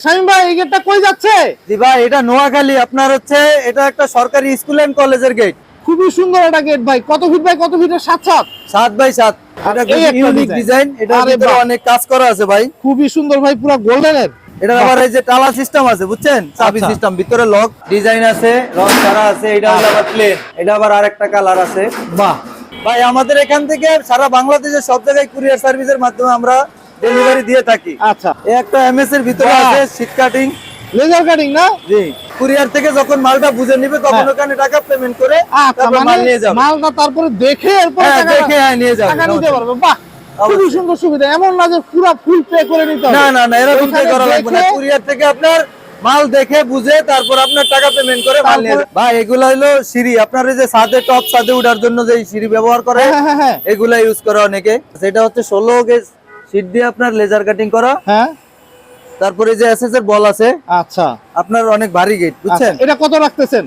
শামিম ভাই এই গেটটা কই যাচ্ছে? জি ভাই এটা নোয়াখালী। আপনার হচ্ছে এটা একটা সরকারি স্কুল এন্ড কলেজের গেট খুবই সুন্দর একটা গেট ভাই। কত ফিট বাই কত ফিটের সাত সাত? সাত বাই সাত। আর এটা এই একটা ইউনিক ডিজাইন এটা ভিতরে অনেক কাজ করা আছে ভাই। খুবই সুন্দর ভাই পুরো গোল্ডেনের এটা আবার এই যে সিস্টেম আছে বুঝছেন? চাবি আচ্ছা। সিস্টেম ভিতরে লক ডিজাইন আছে রং ছাড়া আছে এটা হলো আবার প্লেন এটা আবার আরেকটা কালার আছে। বাহ। ভাই আমাদের এখান থেকে সারা বাংলাদেশের সব জায়গায় কুরিয়ার সার্ভিসের মাধ্যমে আমরা ডেলিভারি দিয়ে থাকি। আচ্ছা। একটা এমএস এর ভিতরে আছে শীট কাটিং লেজার কাটিং না? জি। কুরিয়ার থেকে যখন মালটা বুঝে নিবে তখন হ্যাঁ। ওখানে টাকা পেমেন্ট করে আচ্ছা তারপর মাল মানে নিয়ে যাবে। মালটা তারপরে দেখে এরপর হ্যাঁ টাকা দেখে হ্যাঁ নিয়ে যাবে। টাকা নিতে পারবে। বাহ খুবই সুন্দর সুবিধা। এমন না যে পুরো ফুল পে করে নিতে হবে। না না না এরকম পে করা লাগবে না। কুরিয়ার থেকে আপনার মাল দেখে বুঝে তারপর আপনার টাকা পেমেন্ট করে মাল নিয়ে। ভাই এগুলো হলো সিঁড়ি। আপনার এই যে ছাদে টপ ছাদে উঠার জন্য যে সিঁড়ি ব্যবহার করে এগুলা ইউজ করে অনেকে। সেটা হচ্ছে ষোলো গেজ শীট দিয়ে আপনার লেজার কাটিং করা। হ্যাঁ। তারপরে যে এসএস এর বল আছে আচ্ছা। আপনার অনেক ভারী গেট বুঝছেন? আচ্ছা, এটা কত রাখতেছেন?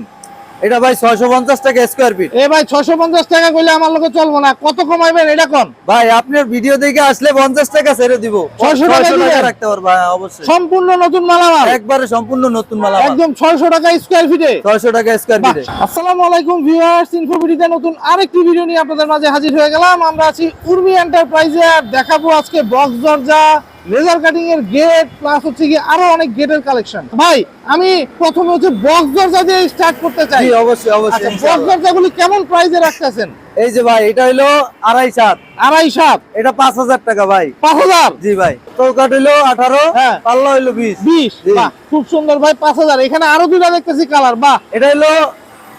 এটা ভাই ছয়শো পঞ্চাশ টাকা স্কোয়ার ফিট এ ভাই ছয়শো পঞ্চাশ টাকা করলে আমার লোকে চলবো না। কত কমাইবেন এটা কোন? ভাই আপনার ভিডিও দেখে আসলে পঞ্চাশ টাকা ছেড়ে দিব। 600 টাকা 600 রাখতে পারব হ্যাঁ অবশ্যই। সম্পূর্ণ নতুন মালামাল? একবারে সম্পূর্ণ নতুন মাল একদম ছয়শো টাকা স্কোয়ার ফিটে ছয়শো টাকা স্কোয়ার ফিটে আসসালামু আলাইকুম ভিউয়ার্স ইনফোভিডিতে নতুন আরেকটি ভিডিও নিয়ে আপনাদের মাঝে হাজির হয়ে গেলাম। আমরা আছি উর্মি এন্টারপ্রাইজে আর দেখাবো আজকে বক্স দরজা। লেজার কাটিং এর গেট প্লাস হচ্ছে কি আরও অনেক গেটের কালেকশন ভাই আমি প্রথমে হচ্ছে বক্স দরজা দিয়ে স্টার্ট করতে চাই। জি অবশ্যই আচ্ছা অবশ্যই বক্স ইনশাআল্লাহ। দরজাগুলি কেমন প্রাইসে রাখতেছেন? এই যে ভাই এটা হলো আড়াই সাত। আড়াই সাত? এটা পাঁচ হাজার টাকা ভাই। পাঁচ হাজার? জি ভাই চৌকাট হইল আঠারো হ্যাঁ। পাল্লা হইল বিশ। বিশ? বাহ খুব সুন্দর ভাই পাঁচ হাজার। এখানে আরও দুটা দেখতেছি কালার বাহ। এটা হইল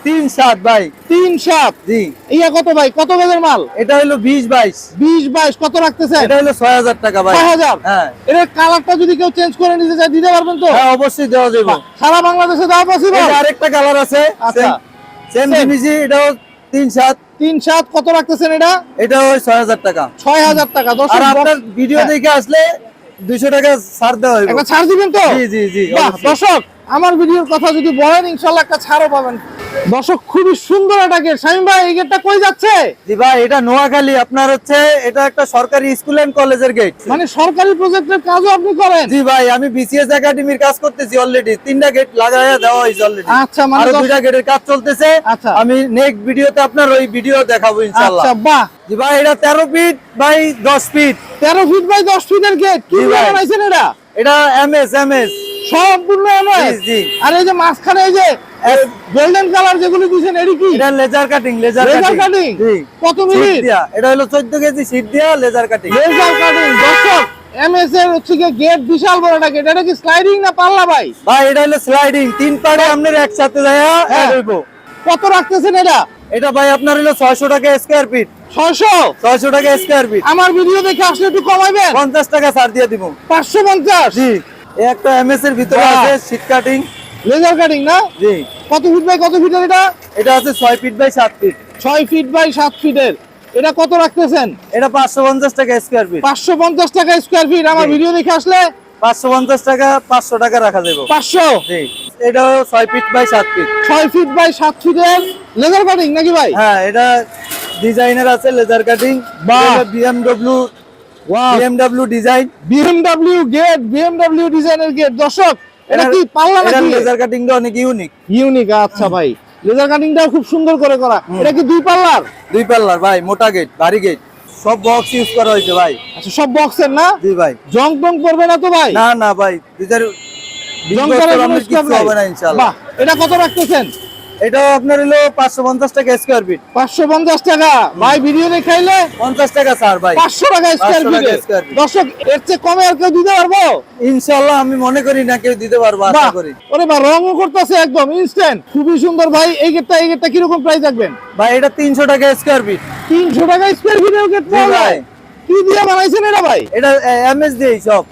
তিন সাত ভাই। তিন সাত? জি। ইয়া কত ভাই? কত গেজের মাল? এটা হইল বিশ বাইশ। বিশ বাইশ কত রাখতেছেন? এটা হইল ছয় হাজার টাকা ভাই। ছয় হাজার? হ্যাঁ। এর কালারটা যদি কেউ চেঞ্জ করে নিতে চায় দিতে পারবেন তো? হ্যাঁ অবশ্যই দেওয়া যাবে। সারা বাংলাদেশে দেওয়া পসিবল আরেকটা কালার আছে। আচ্ছা। সেম এটাও তিন সাত। তিন সাত কত রাখতেছেন এটা? এটা ওই ছয় হাজার টাকা। ছয় হাজার টাকা। দশ আপনার ভিডিও হ্যাঁ। দেখে আসলে দুইশো টাকা ছাড় দেওয়া ছাড় দিবেন তো? জি জি জি দর্শক আমার ভিডিওর কথা যদি বলেন ইনশাল্লাহ একটা ছাড়ও পাবেন। দর্শক খুবই সুন্দর একটা গেট। শামিম ভাই এই গেটটা কই যাচ্ছে? জি ভাই এটা নোয়াখালী। আপনার হচ্ছে এটা একটা সরকারি স্কুল এন্ড কলেজের গেট। মানে সরকারি প্রজেক্টের কাজও আপনি করেন? জি ভাই আমি বিসিএস একাডেমির কাজ করতেছি অলরেডি তিনটা গেট লাগাইয়া দেওয়া হয়েছে অলরেডি আচ্ছা মানে আরও দুইটা গেটের কাজ চলতেছে। আচ্ছা। আমি নেক্সট ভিডিওতে আপনার ওই ভিডিও দেখাবো ইনশাআল্লাহ আচ্ছা বাহ। জি ভাই এটা তেরো ফিট বাই দশ ফিট তেরো ফিট বাই দশ ফিটের গেট। কি। বানাইছেন এটা? এটা এমএস এমএস আর এই যে মাঝখানে এই যে গোল্ডেন কালার যেগুলো দিয়েছেন এটি কি? এটা laser cutting laser laser cutting কত মিনিট? এটা হলো 14 কেজি শীট দিয়া লেজার কাটিং লেজার কাটিং দর্শক এমএস এর হচ্ছে গেট বিশাল বড় একটা গেট এটা কি স্লাইডিং না পাল্লা ভাই? ভাই এটা হলো স্লাইডিং তিন পারে আপনার একসাথে দেয়া হ্যাঁ। কত রাখতেছেন এটা? এটা ভাই আপনার হলো 600 টাকা স্কয়ার ফিট ছয়শো? 600 টাকা স্কয়ার ফিট আমার ভিডিও দেখে আসলে একটু কমাইবেন? 50 টাকা ছাড় দিয়ে দিব। পাঁচশো পঞ্চাশ? জি। এই একটা এমএস এর ভিতরে আছে শীট কাটিং লেজার কাটিং না? জি। কত ফিট বাই কত ফিটের এটা? এটা আছে 6 ফিট বাই 7 ফিট ছয় ফিট বাই সাত ফিটের এটা কত রাখতেছেন? এটা 550 টাকা স্কয়ার ফিট পাঁচশো পঞ্চাশ টাকা স্কোয়ার ফিট আমার। ভিডিও দেখে আসলে 550 টাকা 500 টাকা রাখা যাবে। পাঁচশো? জি। এটা 6 ফিট বাই 7 ফিট ছয় ফিট বাই সাত ফিটের লেজার কাটিং নাকি ভাই? হ্যাঁ এটা ডিজাইনার আছে লেজার কাটিং বাহ। BMW BMW design BMW gate BMW ডিজাইনের গেট দর্শক এটা কি পাল্লা নাকি? লেজার কাটিংটা অনেক ইউনিক ইউনিক আচ্ছা ভাই। লেজার কাটিংটা খুব সুন্দর করে করা। এটা কি দুই পাল্লার? দুই পাল্লার ভাই মোটা গেট ভারী গেট সব বক্স ইউজ করা হয়েছে ভাই। আচ্ছা সব বক্সের না? জি ভাই। জং টং পড়বে না তো ভাই? না না ভাই। জং করার হবে না ইনশাআল্লাহ। এটা কত রাখতেছেন? এটাও আপনার হলো পাঁচশো পঞ্চাশ টাকা স্কোয়ার ফিট পাঁচশো পঞ্চাশ টাকা। ভাই ভিডিও দেখাইলে? পঞ্চাশ টাকা স্যার ভাই। পাঁচশো টাকা স্কোয়ার 500 টাকা ফিটে। দর্শক এর চেয়ে কমে আর কেউ দিতে পারব? ইনশাআল্লাহ আমি মনে করি না কেউ দিতে পারব আশা করি। ওরে বা রঙও করতেছে একদম ইনস্ট্যান্ট খুবই সুন্দর ভাই। এই গেটটা এই গেটটা কীরকম প্রাইস রাখবেন? ভাই এটা তিনশো টাকা স্কোয়ার ফিট তিনশো টাকা স্কোয়ার ফিটের গেট ভাই। কি দিয়ে বানাইছেন এটা ভাই? এটা এমএস দিয়েই সব।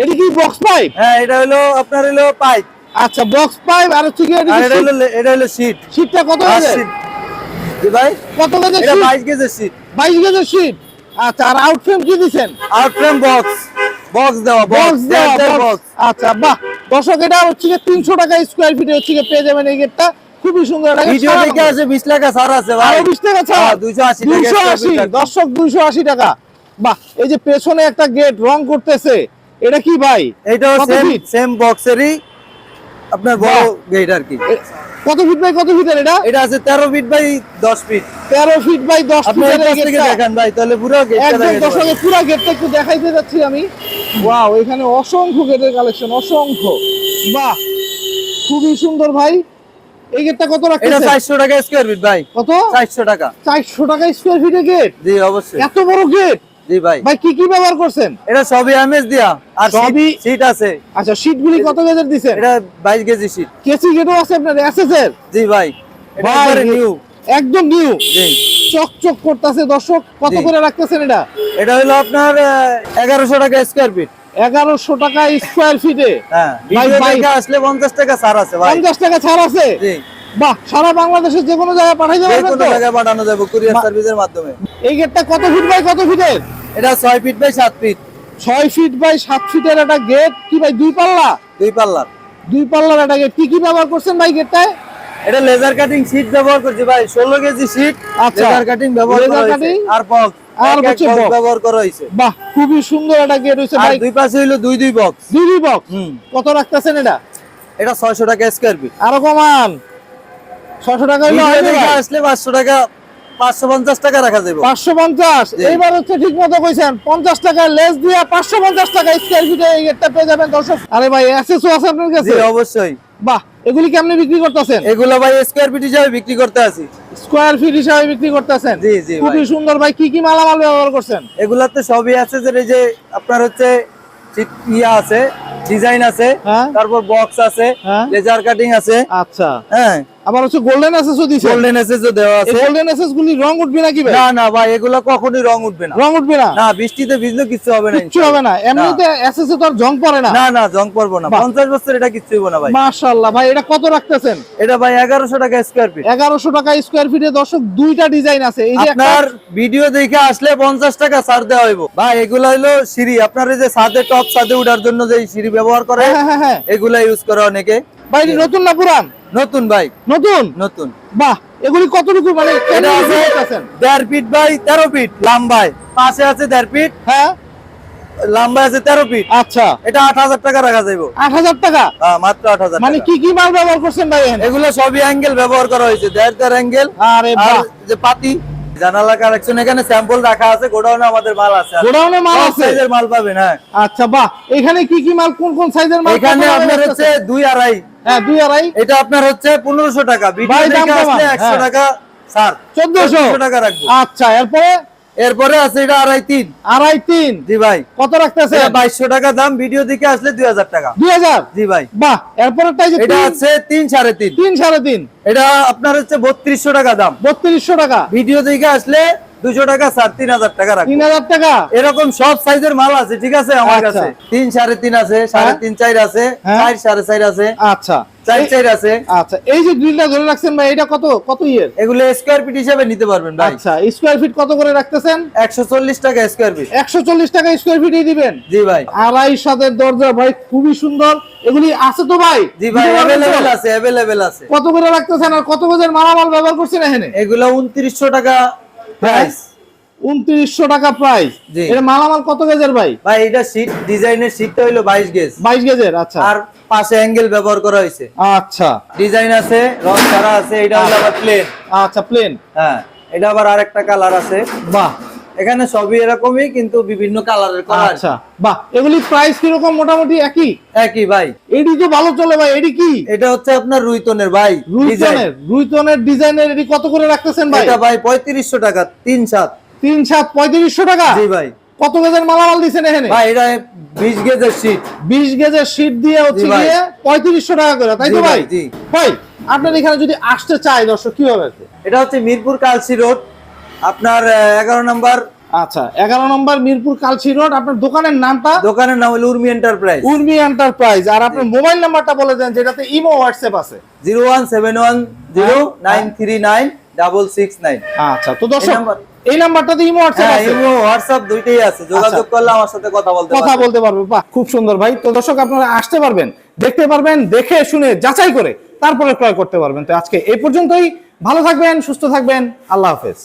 এটা কি বক্স পাইপ হ্যাঁ এটা হলো আপনার হলো পাইপ আচ্ছা বক্স পাইপ আর হচ্ছে কি এটা হলো এটা হলো শীট শীটটা কত sheet। জি ভাই? কত গেজের এটা শীট বাইশ গেজের শীট বাইশ গেজের শীট আচ্ছা আর আউট ফ্রেম কি দিছেন আর ফ্রেম বক্স বক্স দেওয়া বক্স দেওয়া বক্স আচ্ছা বাহ। দর্শক এটা হচ্ছে কি তিনশো টাকা স্কোয়ার ফিটে হচ্ছে কি পেয়ে যাবেন এই গেটটা। খুবই সুন্দর একটা ভিডিও সারা দেখে আছে বিশ টাকা ছাড় আছে ভাই। আরও বিশ টাকা ছাড়। হ্যাঁ, 280 টাকা দুইশো square আশি। feet রাখছি। দর্শক দুইশো আশি টাকা। বাহ এই যে পেছনে একটা গেট রং করতেছে। এটা কি ভাই? এটা সেম? সেম বক্সেরই আপনার বড়। গেট আর কি। কত ফিট বাই কত ফিটের এটা? এটা আছে তেরো ফিট বাই দশ ফিট তেরো ফিট বাই দশ আপনি এই ফিটের থেকে। দেখান ভাই তাহলে পুরো গেটটা একদম দর্শকের পুরো গেটটা একটু দেখাইতে যাচ্ছি আমি। ওয়াও এখানে অসংখ্য গেটের কালেকশন অসংখ্য। বাহ খুবই সুন্দর ভাই। এই গেটটা কত রাখছেন এটা রাখতেছে চারশো টাকা স্কোয়ার ফিট ভাই। কত? চারশো টাকা। চারশো টাকা স্কোয়ার ফিটের গেট জি অবশ্যই। এত বড় গেট জি ভাই। ভাই কি কি ব্যবহার করছেন? এটা সবই এমএস দিয়া আর সবই- সিট আছে। আচ্ছা শীট গুলি কত গেজের দিছেন? এটা বাইশ কেজি সিট কেসি গেটও আছে আপনার এসএস এর? জি ভাই এটা নিউ একদম নিউ জি। চকচক করতেছে দর্শক কত করে রাখতেছেন এটা? এটা হলো আপনার এগারোশো টাকা স্কোয়ার ফিট এগারোশো টাকা স্কোয়ার ফিটে হ্যাঁ আসলে পঞ্চাশ টাকা ছাড় আছে ভাই। পঞ্চাশ টাকা ছাড় আছে? জি। বাহ সারা বাংলাদেশের যে কোনো জায়গায় পাঠাই যে কোনো জায়গায় পাঠানো যাবে কুরিয়ার সার্ভিসের মাধ্যমে। এই গেটটা কত ফিট বাই কত ফিটের এটা ছয় ফিট বাই সাত ফিট ছয় ফিট বাই সাত ফিটের একটা গেট কি ভাই দুই পাল্লা? দুই পাল্লার দুই পাল্লার একটা গেট কি কি ব্যবহার করছেন ভাই গেটটায় এটা লেজার কাটিং শীট ব্যবহার করছি ভাই ষোলো কেজি শীট আচ্ছা। লেজার কাটিং ব্যবহার করা হয়েছে। আর বক্স আর ব্যবহার করা হয়েছে। বাহ খুবই সুন্দর একটা গেট হয়েছে ভাই। দুই পাশে হইল দুই দুই বক্স দুই দুই বক্স কত রাখতেছেন এটা? এটা ছয়শো টাকা স্কোয়ার ফিট আরও কমান। ছশো টাকা? আসলে পাঁচশো টাকা পাঁচশো পঞ্চাশ টাকা রাখা যাবে পাঁচশো পঞ্চাশ। এইবার হচ্ছে ঠিক মতো কইছেন পঞ্চাশ টাকা লেস দিয়ে পাঁচশো পঞ্চাশ টাকা স্কোয়ার ফিটে এই গেটটা পেয়ে যাবেন দর্শক। আরে ভাই এসএসও আছে আপনার কাছে? অবশ্যই। বাহ এগুলি কেমনে বিক্রি করতেছেন? এগুলো ভাই স্কোয়ার ফিট হিসাবে বিক্রি করতে স্কোয়ার ফিট হিসাবে বিক্রি করতেছেন? জি, জি, খুবই সুন্দর। ভাই কি কি মালামাল ব্যবহার করছেন? এগুলাতে সবই আছে যে এই যে আপনার হচ্ছে ইয়া আছে ডিজাইন আছে হ্যাঁ। তারপর বক্স আছে হ্যাঁ। লেজার কাটিং আছে। আচ্ছা। হ্যাঁ। আবার হচ্ছে গোল্ডেন এসএসও দিছেন গোল্ডেন এসএসও দেওয়া আছে। গোল্ডেন এসএস গুলি রং উঠবে নাকি ভাই? না না ভাই এগুলো কখনোই রং উঠবে না। রং উঠবে না? না বৃষ্টিতে ভিজলে কিছু হবে না কিচ্ছু হবে না। এমনিতে এসএস এ তো আর জং পড়ে না। না না জং পড়ব না। বাহ। পঞ্চাশ বছর এটা কিচ্ছু হইব না ভাই। মাশাআল্লাহ ভাই এটা কত রাখতেছেন? এটা ভাই এগারোশো টাকা স্কোয়ার ফিট এগারোশো টাকা স্কোয়ার ফিটে দর্শক দুইটা ডিজাইন আছে। এই যে আপনার ভিডিও দেখে আসলে পঞ্চাশ টাকা ছাড় দেওয়া হইব। ভাই এগুলা হলো সিঁড়ি। আপনার এই যে ছাদে টপ ছাদে উঠার জন্য যে সিঁড়ি ব্যবহার করে হ্যাঁ হ্যাঁ হ্যাঁ। এগুলা ইউজ করে অনেকে। ভাই নতুন না পুরান? নতুন বাইক নতুন? নতুন। বাহ এগুলি কতটুকু মানে এটা আছে দেড় ফিট বাই তেরো ফিট লাম্বাই পাশে আছে দেড় ফিট হ্যাঁ। লাম্বা আছে তেরো ফিট আচ্ছা। এটা আট হাজার টাকা রাখা যাইব। আট হাজার টাকা? হ্যাঁ, মাত্র আট হাজার মানে কি কি মাল ব্যবহার করছেন ভাই এগুলো সবই অ্যাঙ্গেল ব্যবহার করা হয়েছে। দেড় দেড় অ্যাঙ্গেল আরে আর বাহ। যে পাতি জানালা কালেকশন এখানে স্যাম্পল রাখা আছে গোডাউনে আমাদের মাল আছে। গোডাউনে মাল আছে? সাইজের মাল পাবেন হ্যাঁ। আচ্ছা বাহ। এখানে কি কি মাল কোন কোন সাইজের মাল এখানে আপনার হচ্ছে রাখতেছেন? দুই আড়াই। হ্যাঁ দুই আড়াই। এটা আপনার হচ্ছে পনেরোশো টাকা। ভাই, ভিডিও দেখে আসলে একশো হ্যাঁ। টাকা স্যার। 1400 টাকা রাখব। আচ্ছা এরপরে? এরপরে আছে এটা আড়াই তিন। আড়াই তিন। জি ভাই। কত রাখতেছে বাইশশো টাকা দাম ভিডিও দিকে আসলে দুই হাজার টাকা। দুই হাজার? জি ভাই। বাহ এরপরে এটা আছে তিন সাড়ে তিন। তিন সাড়ে তিন। এটা আপনার হচ্ছে বত্রিশশো টাকা দাম। বত্রিশশো টাকা। ভিডিও দিকে আসলে দুশো টাকা সাড়ে তিন হাজার টাকা তিন রাখব হাজার টাকা? এরকম সব সাইজের মাল আছে ঠিক আছে আমার আচ্ছা। কাছে? তিন সাড়ে তিন আছে সাড়ে হ্যাঁ। তিন চার আছে হ্যাঁ। আছে আচ্ছা। আছে। আচ্ছা এই যে গ্রিলটা ধরে রাখছেন ভাই এটা কত কত ইয়ের এগুলো স্কোয়ার ফিট হিসাবে নিতে পারবেন ভাই। আচ্ছা স্কোয়ার ফিট কত করে রাখতেছেন? একশো চল্লিশ টাকা স্কোয়ার ফিট একশো চল্লিশ টাকা স্কোয়ার ফিটই দিবেন? জি ভাই। আড়াই সাতের দরজা ভাই খুবই সুন্দর। এগুলি আছে তো ভাই? জি ভাই আছে আছে। কত করে রাখতেছেন আর কত গজের মালামাল ব্যবহার করছেন এখানে? এগুলো উনত্রিশশো টাকা প্রাইস উনত্রিশশো টাকা প্রাইস। এটা মালামাল কত গেজের ভাই? ভাই এটা সিট ডিজাইনের সিটটা হইল বাইশ গেজ। বাইশ গেজের আচ্ছা। আর পাশে অ্যাঙ্গেল ব্যবহার করা হয়েছে। আচ্ছা। ডিজাইন আছে রং ছাড়া আছে এটা হলো আবার প্লেন আচ্ছা প্লেন হ্যাঁ এটা আবার আরেকটা কালার আছে। বাহ। এখানে সবই এরকমই কিন্তু বিভিন্ন কালারের কালার আচ্ছা বাহ এগুলি প্রাইস কীরকম? মোটামুটি একই? একই ভাই। এডি তো ভালো চলে ভাই এডি কি? এটা হচ্ছে আপনার রুইতনের ভাই রুইতনের রুইতনের ডিজাইনের এডি কত করে রাখতেছেন ভাই? এটা ভাই পঁয়ত্রিশশো টাকা তিন সাত। তিন সাত পঁয়ত্রিশশো টাকা? জি ভাই। কত গেজের মালামাল দিচ্ছেন এখানে? ভাই এটা বিশ গেজের শীট বিশ গেজের শীট দিয়ে হচ্ছে গিয়ে পঁয়ত্রিশশো টাকা করে তাই তো ভাই, ভাই? জি। ভাই আপনার এখানে যদি আসতে চায় দর্শক কীভাবে? এটা হচ্ছে মিরপুর কালসি রোড আপনার এগারো নাম্বার। আচ্ছা এগারো নম্বর মিরপুর কালচি রোড আপনার দোকানের নামটা? দোকানের নাম হলো উর্মি এন্টারপ্রাইজ উর্মি এন্টারপ্রাইজ আর আপনার মোবাইল নাম্বারটা বলে দেন যেটাতে ইমো হোয়াটসঅ্যাপ আছে। Zero one seven one zero nine three nine double six nine. আচ্ছা তো দর্শক এই নাম্বারটাতে ইমো হোয়াটসঅ্যাপ হ্যাঁ আছে? ইমো হোয়াটসঅ্যাপ দুইটাই আছে। যোগাযোগ করলে আমার সাথে কথা বলতে কথা বলতে পারবে। বাহ খুব সুন্দর ভাই। তো দর্শক আপনারা আসতে পারবেন দেখতে পারবেন দেখে শুনে যাচাই করে তারপরে ক্রয় করতে পারবেন। তো আজকে এই পর্যন্তই। ভালো থাকবেন সুস্থ থাকবেন। আল্লাহ হাফেজ।